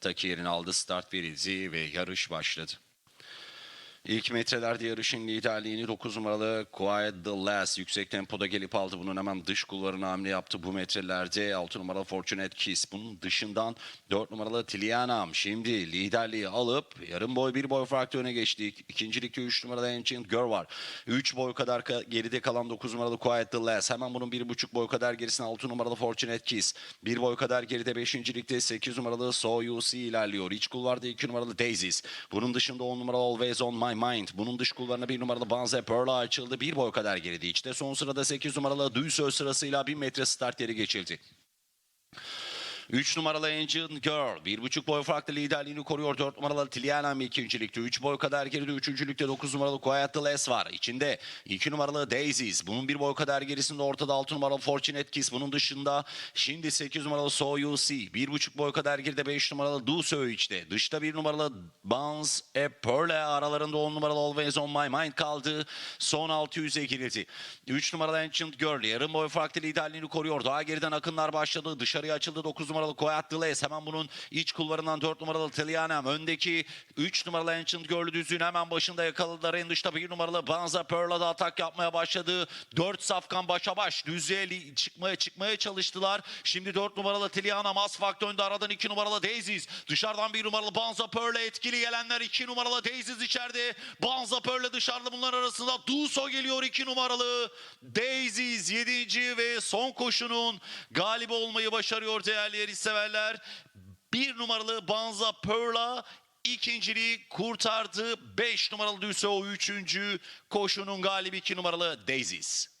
Taki yerini aldı, start verildi ve yarış başladı. İlk metrelerde yarışın liderliğini 9 numaralı Quiet the Last yüksek tempoda gelip aldı. Bunun hemen dış kulvarına hamle yaptı bu metrelerde. 6 numaralı Fortunate Kiss. Bunun dışından 4 numaralı Tilianam şimdi liderliği alıp yarım boy bir boy farklı öne geçti. İkincilikte 3 numaralı Ancient Girl var. 3 boy kadar ka- geride kalan 9 numaralı Quiet the Last. Hemen bunun 1,5 boy kadar gerisine 6 numaralı Fortunate Kiss. 1 boy kadar geride 5. ligde 8 numaralı So You See ilerliyor. İç kulvarda 2 numaralı Daisies. Bunun dışında 10 numaralı Always On My Mind. Bunun dış kulvarına 1 numaralı Banze Pearl'a açıldı. 1 boy kadar geride. İçte son sırada 8 numaralı Duysöz sırasıyla 1000 metre start yeri geçildi. 3 numaralı Angel Girl. 1,5 boy farklı liderliğini koruyor. 4 numaralı Tilianam ikincilikte. 3 boy kadar geride. Üçüncülükte 9 numaralı Quiet the Less var. İçinde 2 numaralı Daisies. Bunun 1 boy kadar gerisinde ortada 6 numaralı Fortunate Kiss. Bunun dışında şimdi 8 numaralı So You See. 1,5 boy kadar geride 5 numaralı Do So içte. Dışta 1 numaralı Bounce A Pearl aralarında 10 numaralı Always On My Mind kaldı. Son 600'e girildi. 3 numaralı Ancient Girl. Yarım boy farklı liderliğini koruyor. Daha geriden akınlar başladı. Dışarıya açıldı 9 numaralı Quiet Delays. Hemen bunun iç kulvarından 4 numaralı Tilianam. Öndeki 3 numaralı Ancient Girl'ü düzlüğün hemen başında yakaladılar. En dışta 1 numaralı Banza Pearl'a da atak yapmaya başladı. 4 safkan başa baş düzlüğe çıkmaya çıkmaya çalıştılar. Şimdi 4 numaralı Tilianam Asfak döndü. Aradan 2 numaralı Daisies. Dışarıdan 1 numaralı Banza Pearl'e etkili gelenler 2 numaralı Daisies içeride. Banza Pearl'le dışarıda bunlar arasında Duso geliyor 2 numaralı. Daisies 7. ve son koşunun galibi olmayı başarıyor değerli yarışseverler. 1 numaralı Banza Pearl'a ikinciliği kurtardı. 5 numaralı Duso 3. koşunun galibi 2 numaralı Daisies.